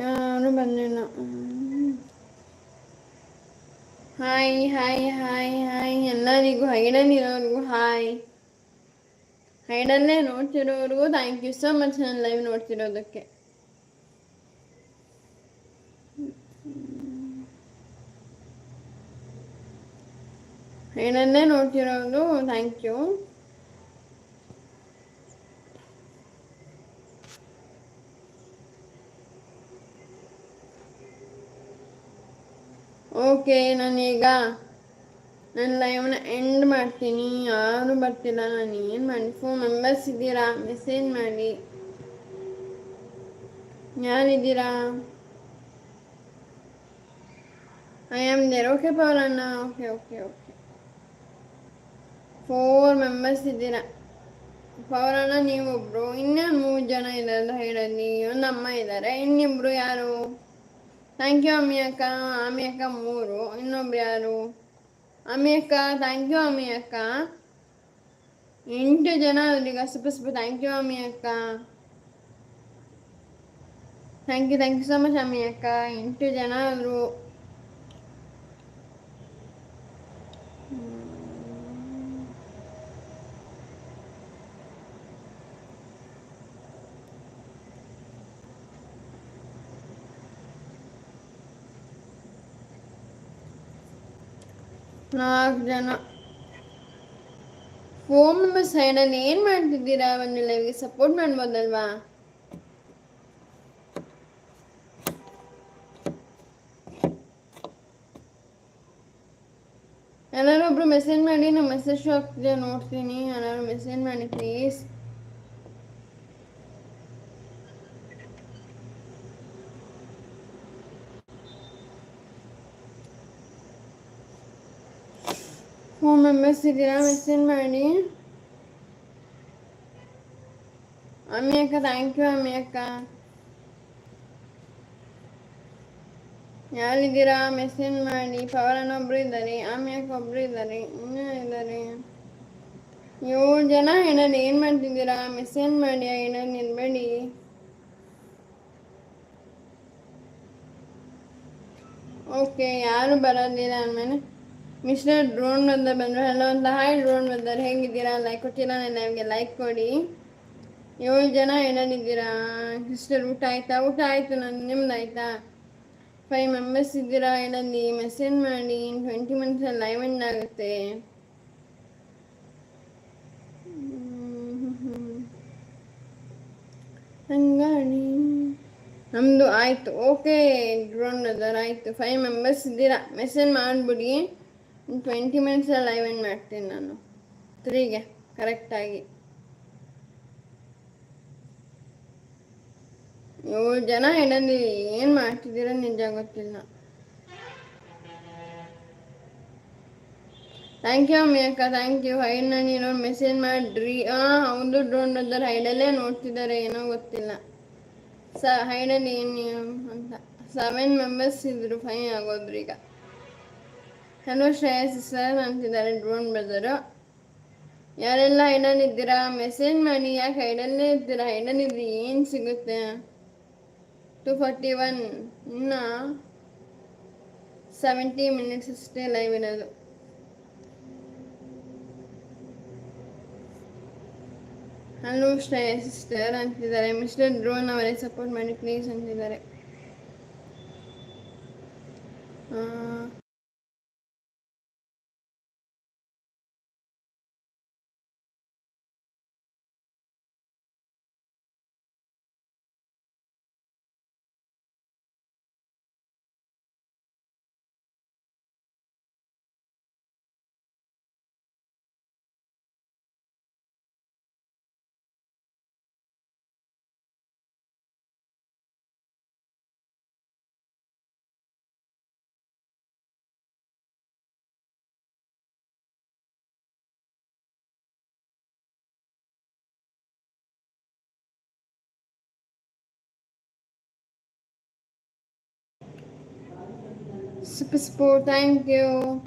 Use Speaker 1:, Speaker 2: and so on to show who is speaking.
Speaker 1: ಯಾರು ಬಂದಿಲ್ಲ. Hi hi hi hi ಎಲ್ಲರಿಗೂ ಹೈಡಲ್ಲಿರೋರಿಗೂ ಹಾಯ್ ಹೈಡಲ್ಲೇ ನೋಡ್ತಿರೋರಿಗೂ ಥ್ಯಾಂಕ್ ಯು ಸೊ ಮಚ್ ನನ್ನ ಲೈವ್ ನೋಡ್ತಿರೋದಕ್ಕೆ. ಹೈಡಲ್ಲೇ ನೋಡ್ತಿರೋದು ಥ್ಯಾಂಕ್ ಯು ಓಕೆ, ನಾನೀಗ ನನ್ನ ಲೈವ್ನ ಎಂಡ್ ಮಾಡ್ತೀನಿ. ಯಾರು ಬರ್ತಿಲ್ಲ ನಾನು ಏನು ಮಾಡಿ ಫೋನ್ ಮೆಂಬರ್ಸ್ ಇದ್ದೀರಾ? ಮೆಸೇಜ್ ಮಾಡಿ. ಯಾರಿದ್ದೀರಾ? I am there okay ಪವರಣ್ಣ okay okay okay four members ಇದ್ದೀರಾ. ಪವರಣ್ಣ ನೀವೊಬ್ರು. ಇನ್ನೂ ಮೂರು ಜನ ಇದ್ದಾರೆ ಹೇಳಲ್ಲಿ ಒಂದು ಅಮ್ಮ ಇದ್ದಾರೆ. ಇನ್ನಿಬ್ರು ಯಾರು? ಥ್ಯಾಂಕ್ ಯು ಅಮ್ಮಿ ಅಕ್ಕ ಅಮ್ಮಿ ಅಕ್ಕ ಮೂರು ಇನ್ನೊಬ್ರು ಯಾರು ಅಮ್ಮಿ ಅಕ್ಕ ಥ್ಯಾಂಕ್ ಯು ಅಮ್ಮಿ ಅಕ್ಕ ಎಂಟು ಜನ ಅವ್ರಿಗೆ ಸ್ವಲ್ಪ ಸ್ವಲ್ಪ ಥ್ಯಾಂಕ್ ಯು ಅಮ್ಮಿ ಅಕ್ಕ thank you thank you so much Ammi ಅಕ್ಕ ಎಂಟು ಜನ ಆದರು ನಾಲ್ಕು ಜನ. ಫೋನ್ ನಂಬರ್ ಸೈಡಲ್ಲಿ ಏನ್ ಮಾಡ್ತಿದ್ದೀರಾ? ಒಂದು ಲೈವ್ಗೆ ಸಪೋರ್ಟ್ ಮಾಡ್ಬೋದಲ್ವಾ? ಯಾರು ಒಬ್ರು ಮೆಸೇಜ್ ಮಾಡಿ ನಾನು ಮೆಸೇಜ್ ಆಗ್ತಿದೆ ನೋಡ್ತೀನಿ. ಯಾರು ಮೆಸೇಜ್ ಮಾಡಿ ಪ್ಲೀಸ್ ಫೋನ್ ಮೆಂಬರ್ಸ್ ಇದ್ದೀರಾ ಮೆಸೇಜ್ ಮಾಡಿ ಅಮ್ಮಿ ಅಕ್ಕ ಥ್ಯಾಂಕ್ ಯು ಅಮ್ಮಿ ಅಕ್ಕ ಯಾರಿದ್ದೀರಾ ಮೆಸೇಜ್ ಮಾಡಿ ಪವರನ್ ಒಬ್ರು ಇದ್ದಾರೆ ಅಮ್ಮಿ ಅಕ್ಕ ಒಬ್ರು ಇದ್ದಾರೆ ಇನ್ನೂ ಇದ್ದಾರೆ ಏಳು ಜನ ಏನಾದ್ರು ಏನು ಮಾಡ್ತಿದ್ದೀರಾ ಮೆಸೇಜ್ ಮಾಡಿ ಏನಾದ್ರು ನಿಲ್ಬೇಡಿ ಓಕೆ ಯಾರು ಬರೋದಿಲ್ಲ ಅಂದಮೇಲೆ ಮಿಸ್ಟರ್ ಡ್ರೋನ್ ಬಂದ ಬಂದರು ಹಲೋ ಅಂತ ಹಾಯ್ ಡ್ರೋನ್ ಬಂದರು ಹೇಗಿದ್ದೀರಾ? ಲೈಕ್ ಕೊಟ್ಟಿಲ್ಲ. ನಮಗೆ ಲೈಕ್ ಕೊಡಿ. ಏಳು ಜನ ಏನೇನಿದ್ದೀರಾ ಮಿಸ್ಟರ್ ಊಟ ಆಯ್ತಾ? ಊಟ ಆಯಿತು ನಾನು, ನಿಮ್ದು ಆಯಿತಾ? ಫೈವ್ ಮೆಂಬರ್ಸ್ ಇದ್ದೀರಾ ಏನಲ್ಲಿ ಮೆಸೇಜ್ ಮಾಡಿ ಟ್ವೆಂಟಿ ಮಿನಿಟ್ಸ್ ಲೈವ್ ಎಂಡ್ ಆಗುತ್ತೆ. ಹಂಗಾಣಿ. ನಮ್ಮದು ಆಯಿತು. ಓಕೆ ಡ್ರೋನ್ ಅದರ ಆಯಿತು. ಫೈವ್ ಮೆಂಬರ್ಸ್ ಇದ್ದೀರಾ? ಮೆಸೇಜ್ ಮಾಡಿಬಿಡಿ. ಟ್ವೆಂಟಿ ಮಿನಿಟ್ಸ್ ಲೈವ್ ಏನು ಮಾಡ್ತೀನಿ ನಾನು. ತ್ರೀಗೆ ಕರೆಕ್ಟಾಗಿ ಏಳು ಜನ ಹೇಳಿ ಏನು ಮಾಡ್ತಿದ್ದೀರ ನಿಜ ಗೊತ್ತಿಲ್ಲ. ಥ್ಯಾಂಕ್ ಯು ಅಮ್ಮಿ ಅಕ್ಕ ಥ್ಯಾಂಕ್ ಯು ಹೈಡ್ ನಾನು ಏನೋ ಮೆಸೇಜ್ ಮಾಡ್ರಿ ಹಾಂ ಹೌದು ಡ್ರೋನ್ ಅದರ ಹೈಡಲ್ಲೇ ನೋಡ್ತಿದ್ದಾರೆ, ಏನೋ ಗೊತ್ತಿಲ್ಲ. ಸ ಹೈಡಲ್ಲಿ ಏನು ಅಂತ. ಸೆವೆನ್ ಮೆಂಬರ್ಸ್ ಇದ್ರು ಫೈನ್ ಆಗೋದ್ರು ಈಗ ಹಲೋ ಶ್ರೇಯಸ್ ಸರ್ ಅಂತಿದ್ದಾರೆ ಡ್ರೋನ್ ಬ್ರದರು. ಯಾರೆಲ್ಲ ಇದ್ದೀರಾ ಮೆಸೇಜ್ ಮಾಡಿ, ಯಾಕೆ ಹೈಡಲ್ಲೇ ಇರ್ತೀರಾ ಹೈಡಲ್ಲಿದ್ರಿ ಏನು ಸಿಗುತ್ತೆ? ಟು ಫಾರ್ಟಿ ಒನ್, ಇನ್ನು ಸೆವೆಂಟಿ ಮಿನಿಟ್ಸ್ ಅಷ್ಟೇ ಲೈವ್ ಇರೋದು. ಹಲೋ ಶ್ರೇಯಸ್ ಸಿಸ್ಟರ್ ಅಂತಿದ್ದಾರೆ. ಮಿಸ್ಟರ್ ಡ್ರೋನ್ ಅವರೇ ಸಪೋರ್ಟ್ ಮಾಡಿ, ಪ್ಲೀಸ್ ಅಂತಿದ್ದಾರೆ. Super Sport, thank you.